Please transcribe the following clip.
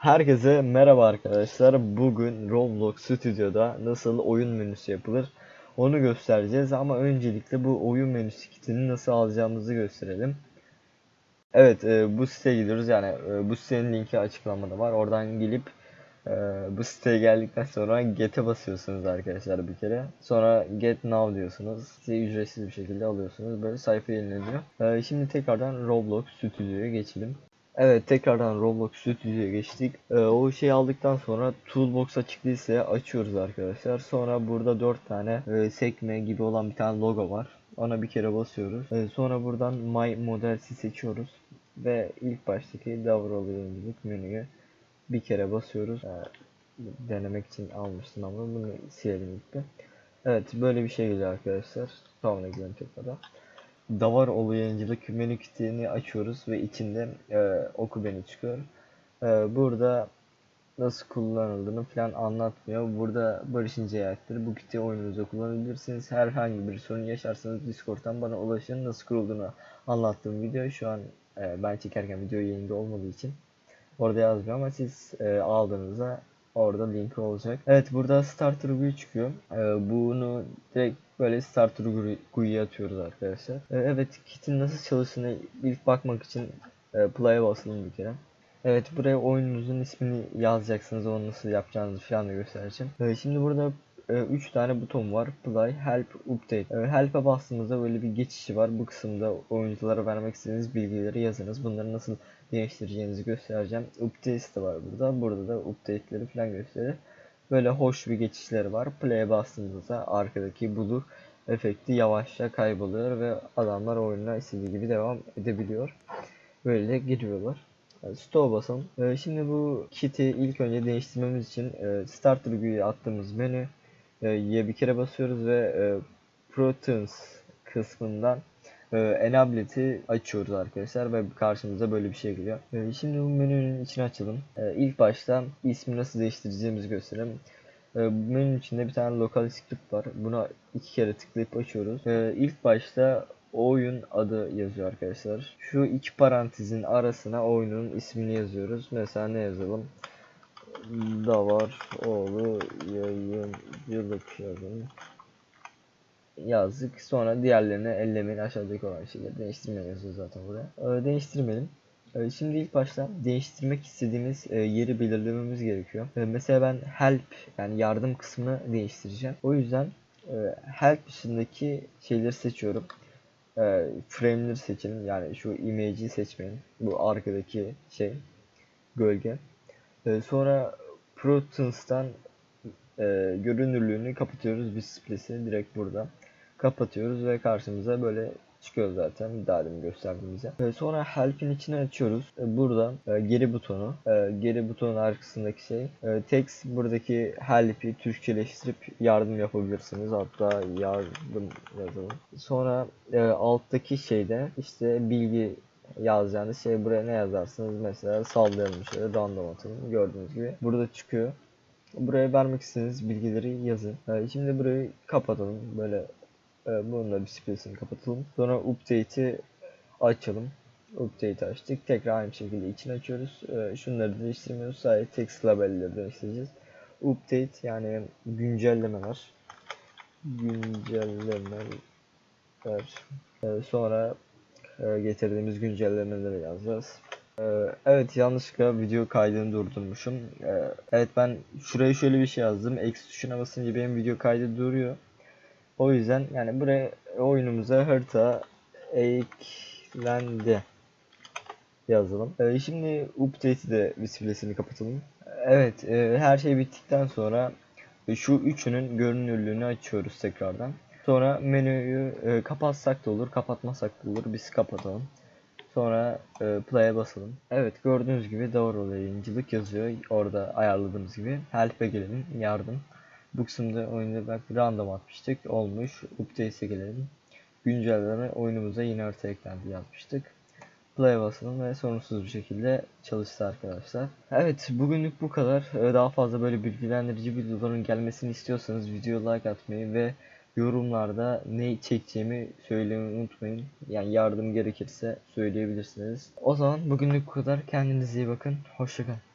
Herkese merhaba arkadaşlar. Bugün Roblox Studio'da nasıl oyun menüsü yapılır onu göstereceğiz ama öncelikle bu oyun menüsü kitini nasıl alacağımızı gösterelim. Evet, e, bu siteye gidiyoruz. Yani e, bu sitenin linki açıklamada var. Oradan gelip e, bu siteye geldikten sonra get'e basıyorsunuz arkadaşlar bir kere. Sonra get now diyorsunuz. Size ücretsiz bir şekilde alıyorsunuz. Böyle sayfa yenileniyor. E, şimdi tekrardan Roblox Studio'ya geçelim. Evet tekrardan Roblox Studio'ya geçtik. Ee, o şeyi aldıktan sonra Toolbox açık değilse açıyoruz arkadaşlar. Sonra burada 4 tane e, sekme gibi olan bir tane logo var. Ona bir kere basıyoruz. Ee, sonra buradan My Models'i seçiyoruz. Ve ilk baştaki Davranış yayıncılık menüye bir kere basıyoruz. Ee, denemek için almıştım ama bunu silelim ilk bir. Evet böyle bir şey geliyor arkadaşlar. Tamam gidelim tekrardan. Davaroğlu yayıncılık menü kitini açıyoruz ve içinde e, oku beni çıkıyor. E, burada nasıl kullanıldığını falan anlatmıyor. Burada Barış İnce'ye aittir. Bu kiti oyununuzda kullanabilirsiniz. Herhangi bir sorun yaşarsanız Discord'dan bana ulaşın. Nasıl kurulduğunu anlattığım video şu an e, ben çekerken video yayında olmadığı için orada yazmıyor ama siz e, aldığınızda orada linki olacak. Evet burada starter GUI çıkıyor. E, bunu direkt böyle starter GUI'ye atıyoruz arkadaşlar. E, evet kitin nasıl çalıştığını ilk bakmak için e, play'e basalım bir kere. Evet buraya oyununuzun ismini yazacaksınız. Onu nasıl yapacağınızı falan da göstereceğim. E, şimdi burada 3 e, tane buton var. Play, Help, Update. E, help'e bastığımızda böyle bir geçişi var. Bu kısımda oyunculara vermek istediğiniz bilgileri yazınız. Bunları nasıl değiştireceğinizi göstereceğim. Updates de var burada. Burada da update'leri falan gösterir. Böyle hoş bir geçişleri var. Play'e bastığımızda arkadaki blue efekti yavaşça kayboluyor ve adamlar oyununa istediği gibi devam edebiliyor. Böyle giriyorlar. Yani Stop basalım. Ee, şimdi bu kit'i ilk önce değiştirmemiz için e, Starter GUI'ye attığımız menü e, bir kere basıyoruz ve e, Proteins kısmından e, Enablet'i açıyoruz arkadaşlar ve karşımıza böyle bir şey geliyor. E, şimdi bu menünün içini açalım. E, ilk başta ismi nasıl değiştireceğimizi gösterelim. E, menünün içinde bir tane lokal script var. Buna iki kere tıklayıp açıyoruz. E, ilk başta oyun adı yazıyor arkadaşlar. Şu iki parantezin arasına oyunun ismini yazıyoruz. Mesela ne yazalım? Davar oğlu yayıncılık yazalım yazdık. Sonra diğerlerini ellemeyin aşağıdaki olan şeyleri değiştirmeyin yazıyor zaten buraya. Ee, değiştirmeyelim. Ee, şimdi ilk başta değiştirmek istediğimiz e, yeri belirlememiz gerekiyor. Ee, mesela ben help yani yardım kısmını değiştireceğim. O yüzden e, help dışındaki şeyleri seçiyorum. E, frame'leri seçelim. Yani şu image'i seçmeyin. Bu arkadaki şey gölge. E, sonra Protoons'tan e, görünürlüğünü kapatıyoruz displays'i direkt burada kapatıyoruz ve karşımıza böyle çıkıyor zaten daha demin gösterdiğimizde. E, sonra help'in içine açıyoruz. E, burada e, geri butonu, e, geri butonun arkasındaki şey. E, text buradaki help'i Türkçeleştirip yardım yapabilirsiniz. Hatta yardım yazalım. Sonra e, alttaki şeyde işte bilgi yazacağınız şey buraya ne yazarsınız? Mesela sallayalım şöyle random atın gördüğünüz gibi burada çıkıyor. Buraya vermek istediğiniz bilgileri yazın. Ee, şimdi burayı kapatalım. Böyle e, bununla bir spacini kapatalım. Sonra update'i açalım. Update açtık. Tekrar aynı şekilde içini açıyoruz. Ee, şunları değiştirmiyoruz. Sadece text labelleri değiştireceğiz. Update yani güncellemeler güncellemeler. Ee, sonra e, getirdiğimiz güncellemeleri yazacağız. E, evet yanlışlıkla video kaydını durdurmuşum. E, evet ben şuraya şöyle bir şey yazdım. X tuşuna basınca benim video kaydı duruyor. O yüzden yani buraya oyunumuza harita eklendi yazalım. Şimdi update'i de vesile'sini kapatalım. Evet her şey bittikten sonra şu üçünün görünürlüğünü açıyoruz tekrardan. Sonra menüyü e, kapatsak da olur, kapatmasak da olur. Biz kapatalım. Sonra e, play'e basalım. Evet gördüğünüz gibi doğru yayıncılık yazıyor. Orada ayarladığımız gibi. Help'e gelelim. Yardım. Bu kısımda oyunda bak random atmıştık. Olmuş. Update'e gelelim. Güncelleme oyunumuza yine harita eklendi yazmıştık. Play basalım ve sorunsuz bir şekilde çalıştı arkadaşlar. Evet bugünlük bu kadar. E, daha fazla böyle bilgilendirici videoların gelmesini istiyorsanız video like atmayı ve yorumlarda ne çekeceğimi söylemeyi unutmayın. Yani yardım gerekirse söyleyebilirsiniz. O zaman bugünlük bu kadar. Kendinize iyi bakın. Hoşçakalın.